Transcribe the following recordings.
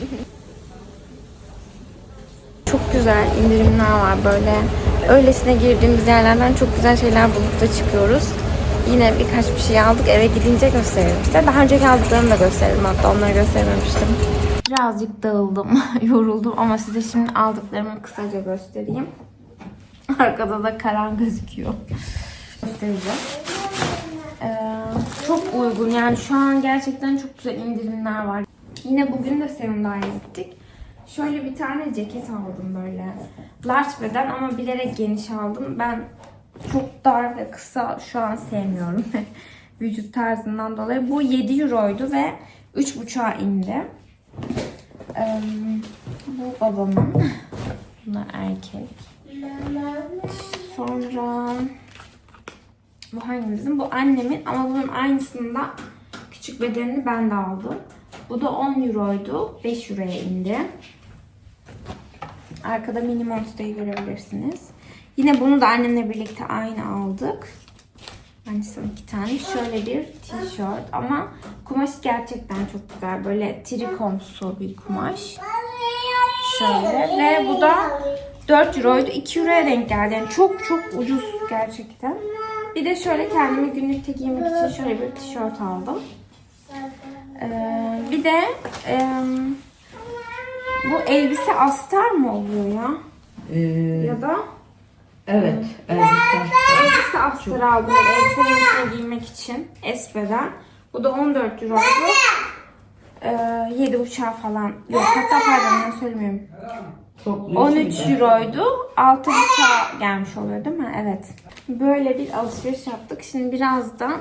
Çok güzel indirimler var böyle. Öylesine girdiğimiz yerlerden çok güzel şeyler bulup da çıkıyoruz. Yine birkaç bir şey aldık. Eve gidince gösteririm size. Daha önceki aldıklarımı da gösteririm. Hatta onları göstermemiştim. Birazcık dağıldım. Yoruldum ama size şimdi aldıklarımı kısaca göstereyim. Arkada da karan gözüküyor. Göstereceğim. Ee, çok uygun. Yani şu an gerçekten çok güzel indirimler var. Yine bugün de Seumda'ya gittik. Şöyle bir tane ceket aldım böyle. Large beden ama bilerek geniş aldım. Ben çok dar ve kısa şu an sevmiyorum. Vücut tarzından dolayı. Bu 7 euroydu ve 3.5'a indi. Ee, bu babamın. Bunlar erkek. Sonra bu hangimizin? Bu annemin ama bunun aynısında küçük bedenini ben de aldım. Bu da 10 euroydu. 5 euroya indi. Arkada mini monster'ı görebilirsiniz. Yine bunu da annemle birlikte aynı aldık. Aynısının iki tane. Şöyle bir tişört ama kumaş gerçekten çok güzel. Böyle trikomsu bir kumaş. Şöyle ve bu da 4 euroydu. 2 euroya denk geldi. Yani çok çok ucuz gerçekten. Bir de şöyle kendime günlükte giymek için şöyle bir tişört aldım. Ee, bir de em, bu elbise astar mı oluyor ya? Ee, Ya da evet, elbise. elbise astarı aldım. Elbisenin içine giymek için. Esbeden. Bu da 14 euroydu. Ee, 7,5 falan. Yok hatta pardon ben söylemiyorum. Çok 13 euroydu. 6,5'a gelmiş oluyor değil mi? Evet. Böyle bir alışveriş yaptık. Şimdi birazdan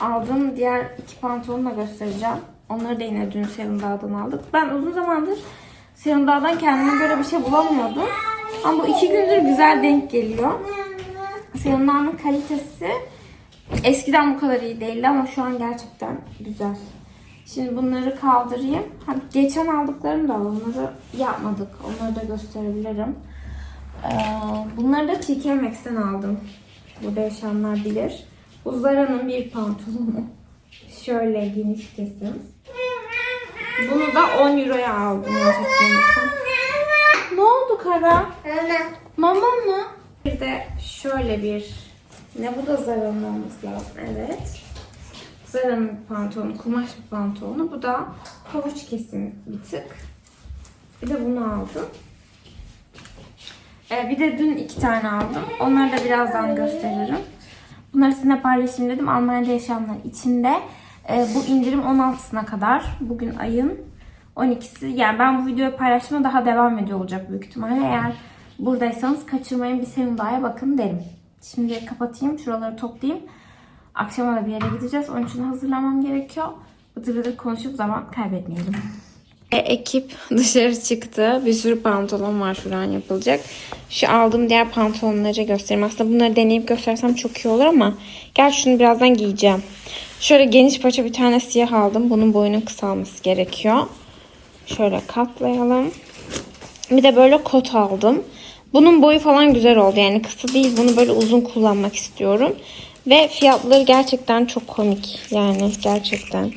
aldığım diğer iki pantolonu da göstereceğim. Onları da yine dün Seren'dağ'dan aldık. Ben uzun zamandır Seren'dağ'dan kendime göre bir şey bulamıyordum. Ama bu iki gündür güzel denk geliyor. Seren'dağ'ın kalitesi eskiden bu kadar iyi değildi ama şu an gerçekten güzel. Şimdi bunları kaldırayım. Ha, geçen aldıklarım da var. Onları yapmadık. Onları da gösterebilirim. Ee, bunları da TK Maxx'ten aldım. Burada yaşayanlar bilir. Bu Zara'nın bir pantolonu. Şöyle geniş kesim. Bunu da 10 euroya aldım. Ne oldu Kara? Mama mı? Bir de şöyle bir ne bu da Zara'nın olması lazım. Evet. Zara'nın bir pantolonu, kumaş bir pantolonu. Bu da havuç kesim bir tık. Bir de bunu aldım. Ee, bir de dün iki tane aldım. Onları da birazdan gösteririm. Bunları sizinle paylaşayım dedim. Almanya'da yaşayanlar içinde. Ee, bu indirim 16'sına kadar. Bugün ayın 12'si. Yani ben bu videoyu paylaşmaya daha devam ediyor olacak büyük ihtimalle. Eğer buradaysanız kaçırmayın bir Seumda'ya bakın derim. Şimdi kapatayım. Şuraları toplayayım. Akşama da bir yere gideceğiz. Onun için hazırlamam gerekiyor. Bıdır bıdır konuşup zaman kaybetmeyelim. E, ekip dışarı çıktı. Bir sürü pantolon var şu an yapılacak. Şu aldığım diğer pantolonları göstereyim. Aslında bunları deneyip göstersem çok iyi olur ama gel şunu birazdan giyeceğim. Şöyle geniş paça bir tane siyah aldım. Bunun boyunun kısalması gerekiyor. Şöyle katlayalım. Bir de böyle kot aldım. Bunun boyu falan güzel oldu. Yani kısa değil. Bunu böyle uzun kullanmak istiyorum. Ve fiyatları gerçekten çok komik. Yani gerçekten.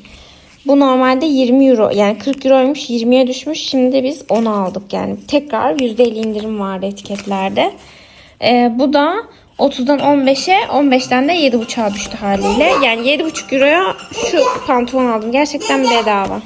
Bu normalde 20 euro yani 40 euroymuş 20'ye düşmüş. Şimdi biz 10 aldık yani. Tekrar %50 indirim vardı etiketlerde. Ee, bu da 30'dan 15'e 15'ten de 7,5'a düştü haliyle. Yani 7,5 euroya şu pantolon aldım. Gerçekten bedava.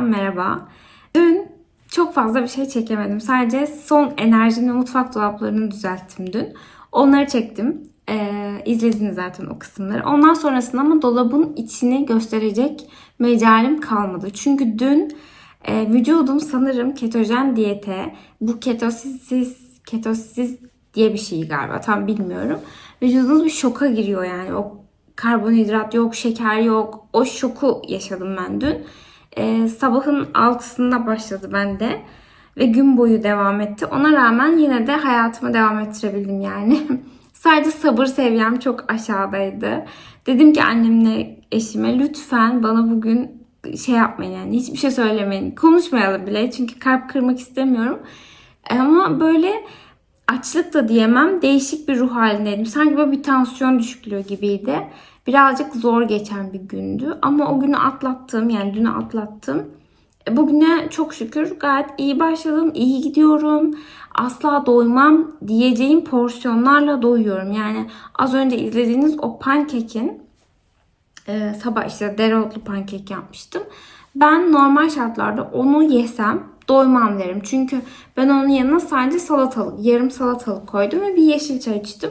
Merhaba. Dün çok fazla bir şey çekemedim. Sadece son enerjim ve mutfak dolaplarını düzelttim dün. Onları çektim. Ee, izlediniz zaten o kısımları. Ondan sonrasında ama dolabın içini gösterecek mecalim kalmadı. Çünkü dün e, vücudum sanırım ketojen diyete, bu ketosiz, ketosiz diye bir şey galiba tam bilmiyorum. Vücudunuz bir şoka giriyor yani. O karbonhidrat yok, şeker yok. O şoku yaşadım ben dün. Ee, sabahın 6'sında başladı bende ve gün boyu devam etti. Ona rağmen yine de hayatıma devam ettirebildim yani. Sadece sabır seviyem çok aşağıdaydı. Dedim ki annemle eşime lütfen bana bugün şey yapmayın yani hiçbir şey söylemeyin. Konuşmayalım bile çünkü kalp kırmak istemiyorum. Ama böyle açlık da diyemem değişik bir ruh halindeydim. Sanki böyle bir tansiyon düşüklüğü gibiydi. Birazcık zor geçen bir gündü. Ama o günü atlattım yani dünü atlattım. E, Bugüne çok şükür gayet iyi başladım. iyi gidiyorum. Asla doymam diyeceğim porsiyonlarla doyuyorum. Yani az önce izlediğiniz o pankekin e, sabah işte dereotlu pankek yapmıştım. Ben normal şartlarda onu yesem doymam derim. Çünkü ben onun yanına sadece salatalık, yarım salatalık koydum ve bir yeşil çay içtim.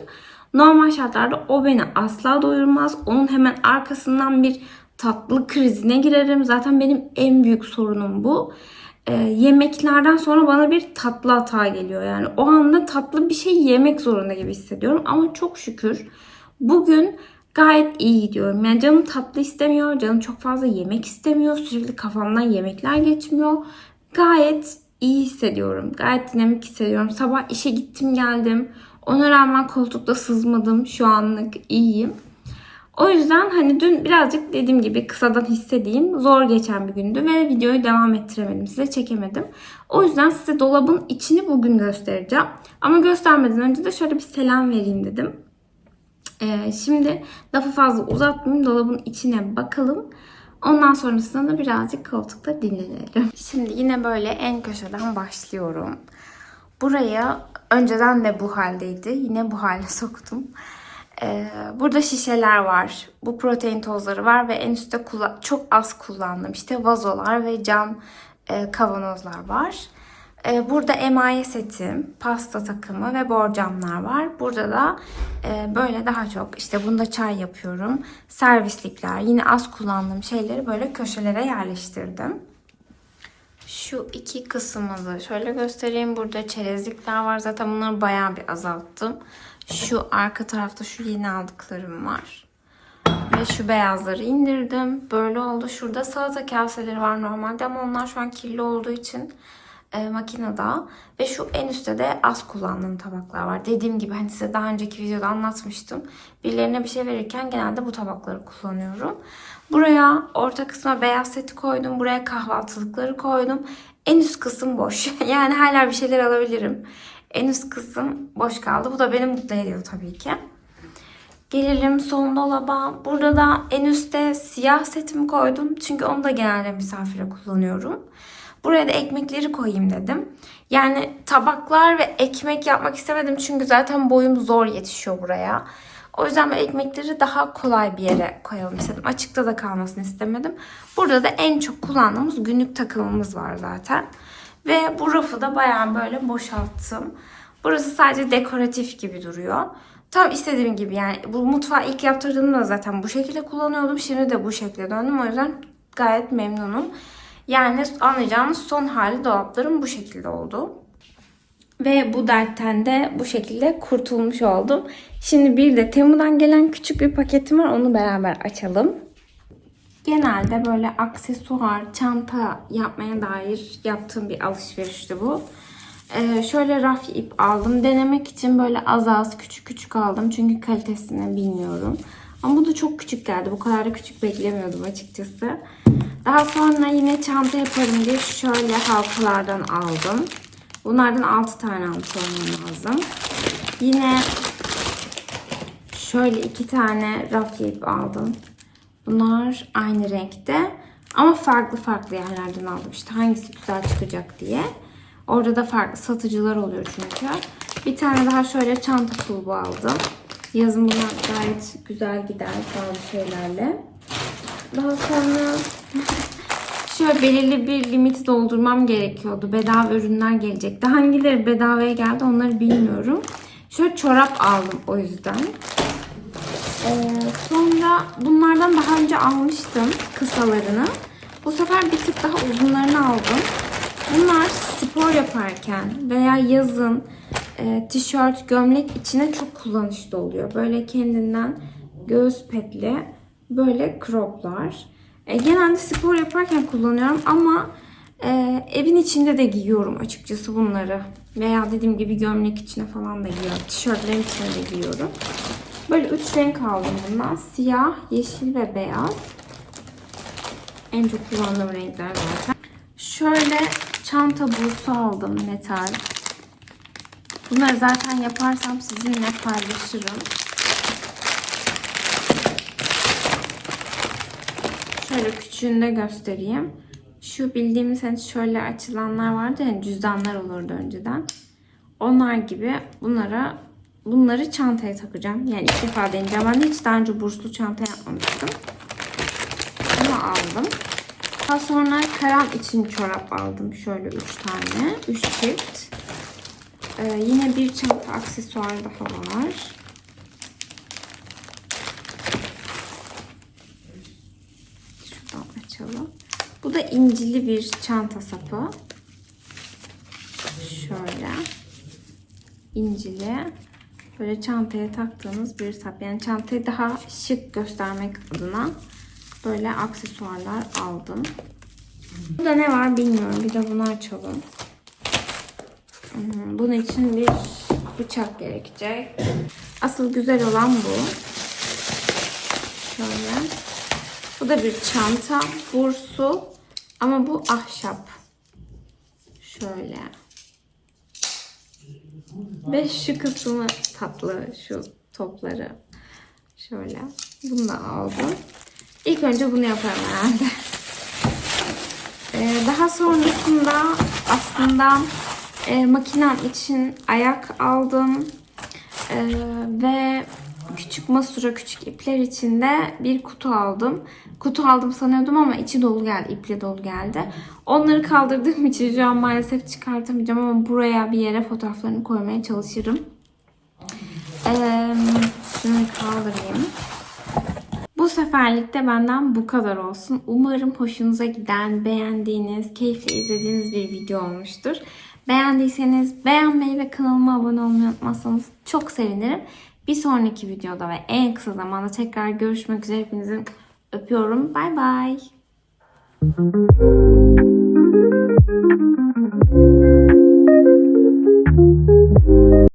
Normal şartlarda o beni asla doyurmaz. Onun hemen arkasından bir tatlı krizine girerim. Zaten benim en büyük sorunum bu. Ee, yemeklerden sonra bana bir tatlı hata geliyor. Yani o anda tatlı bir şey yemek zorunda gibi hissediyorum. Ama çok şükür bugün gayet iyi gidiyorum. Yani canım tatlı istemiyor, canım çok fazla yemek istemiyor. Sürekli kafamdan yemekler geçmiyor. Gayet iyi hissediyorum. Gayet dinamik hissediyorum. Sabah işe gittim geldim. Ona rağmen koltukta sızmadım. Şu anlık iyiyim. O yüzden hani dün birazcık dediğim gibi kısadan hissedeyim. Zor geçen bir gündü ve videoyu devam ettiremedim. Size çekemedim. O yüzden size dolabın içini bugün göstereceğim. Ama göstermeden önce de şöyle bir selam vereyim dedim. Ee, şimdi lafı fazla uzatmayayım. Dolabın içine bakalım. Ondan sonrasında da birazcık koltukta dinlenelim. Şimdi yine böyle en köşeden başlıyorum. Buraya önceden de bu haldeydi. Yine bu hale soktum. Ee, burada şişeler var. Bu protein tozları var ve en üstte çok az kullandım. İşte vazolar ve cam e, kavanozlar var. Ee, burada emaye setim, pasta takımı ve borcamlar var. Burada da e, böyle daha çok işte bunda çay yapıyorum. Servislikler, yine az kullandığım şeyleri böyle köşelere yerleştirdim. Şu iki kısmı da şöyle göstereyim. Burada çerezlikler var. Zaten bunları bayağı bir azalttım. Şu arka tarafta şu yeni aldıklarım var. Ve şu beyazları indirdim. Böyle oldu. Şurada salata kaseleri var normalde ama onlar şu an kirli olduğu için e, makinede. Ve şu en üstte de az kullandığım tabaklar var. Dediğim gibi hani size daha önceki videoda anlatmıştım. Birilerine bir şey verirken genelde bu tabakları kullanıyorum. Buraya orta kısma beyaz seti koydum. Buraya kahvaltılıkları koydum. En üst kısım boş. yani hala bir şeyler alabilirim. En üst kısım boş kaldı. Bu da beni mutlu ediyor tabii ki. Gelelim son dolaba. Burada da en üstte siyah setimi koydum. Çünkü onu da genelde misafire kullanıyorum. Buraya da ekmekleri koyayım dedim. Yani tabaklar ve ekmek yapmak istemedim. Çünkü zaten boyum zor yetişiyor buraya. O yüzden ekmekleri daha kolay bir yere koyalım istedim. Açıkta da kalmasını istemedim. Burada da en çok kullandığımız günlük takımımız var zaten. Ve bu rafı da bayağı böyle boşalttım. Burası sadece dekoratif gibi duruyor. Tam istediğim gibi yani bu mutfağı ilk yaptırdığımda zaten bu şekilde kullanıyordum. Şimdi de bu şekilde döndüm. O yüzden gayet memnunum. Yani anlayacağınız son hali dolaplarım bu şekilde oldu. Ve bu dertten de bu şekilde kurtulmuş oldum. Şimdi bir de Temu'dan gelen küçük bir paketim var. Onu beraber açalım. Genelde böyle aksesuar, çanta yapmaya dair yaptığım bir alışverişti bu. Ee, şöyle raf ip aldım. Denemek için böyle az az küçük küçük aldım. Çünkü kalitesini bilmiyorum. Ama bu da çok küçük geldi. Bu kadar da küçük beklemiyordum açıkçası. Daha sonra yine çanta yaparım diye şöyle halkalardan aldım. Bunlardan 6 tane almış olmam lazım. Yine şöyle iki tane raf ip aldım. Bunlar aynı renkte ama farklı farklı yerlerden aldım. İşte hangisi güzel çıkacak diye. Orada da farklı satıcılar oluyor çünkü. Bir tane daha şöyle çanta kulbu aldım. Yazın bunlar gayet güzel gider bazı şeylerle. Daha sonra şöyle belirli bir limiti doldurmam gerekiyordu. Bedava ürünler gelecekti. Hangileri bedavaya geldi onları bilmiyorum. Şöyle çorap aldım o yüzden. Ee, sonra bunlardan daha önce almıştım kısalarını. Bu sefer bir tık daha uzunlarını aldım. Bunlar spor yaparken veya yazın e, tişört, gömlek içine çok kullanışlı oluyor. Böyle kendinden göğüs petli böyle croplar. E, genelde spor yaparken kullanıyorum ama e, evin içinde de giyiyorum açıkçası bunları. Veya dediğim gibi gömlek içine falan da giyiyorum. Tişörtlerin içine de giyiyorum. Böyle üç renk aldım bundan. Siyah, yeşil ve beyaz. En çok kullandığım renkler zaten. Şöyle çanta bursu aldım metal. Bunları zaten yaparsam sizinle paylaşırım. Şöyle küçüğünü de göstereyim. Şu bildiğimiz hani şöyle açılanlar vardı ya cüzdanlar olurdu önceden. Onlar gibi bunlara bunları çantaya takacağım. Yani ilk defa deneyeceğim. Ben de hiç daha önce burslu çanta yapmamıştım. Bunu aldım. Daha sonra karan için çorap aldım. Şöyle 3 tane. 3 çift. Ee, yine bir çanta aksesuar daha var. Şuradan açalım. Bu da incili bir çanta sapı. Şöyle. incili. Böyle çantaya taktığınız bir sap. Yani çantayı daha şık göstermek adına böyle aksesuarlar aldım. Burada ne var bilmiyorum. Bir de bunu açalım. Hmm, Bunun için bir bıçak gerekecek. Asıl güzel olan bu. Şöyle. Bu da bir çanta. Bursu. Ama bu ahşap. Şöyle. Ve şu kısmı tatlı. Şu topları. Şöyle. Bunu da aldım. İlk önce bunu yaparım herhalde. Ee, daha sonrasında aslında e, makinem için ayak aldım. Ee, ve küçük masura küçük ipler için de bir kutu aldım. Kutu aldım sanıyordum ama içi dolu geldi. iple dolu geldi. Onları kaldırdığım için şu an maalesef çıkartamayacağım ama buraya bir yere fotoğraflarını koymaya çalışırım. Ee, şunu kaldırayım. Bu seferlik de benden bu kadar olsun. Umarım hoşunuza giden, beğendiğiniz, keyifle izlediğiniz bir video olmuştur. Beğendiyseniz beğenmeyi ve kanalıma abone olmayı unutmazsanız çok sevinirim. Bir sonraki videoda ve en kısa zamanda tekrar görüşmek üzere. Hepinizi öpüyorum. Bay bay.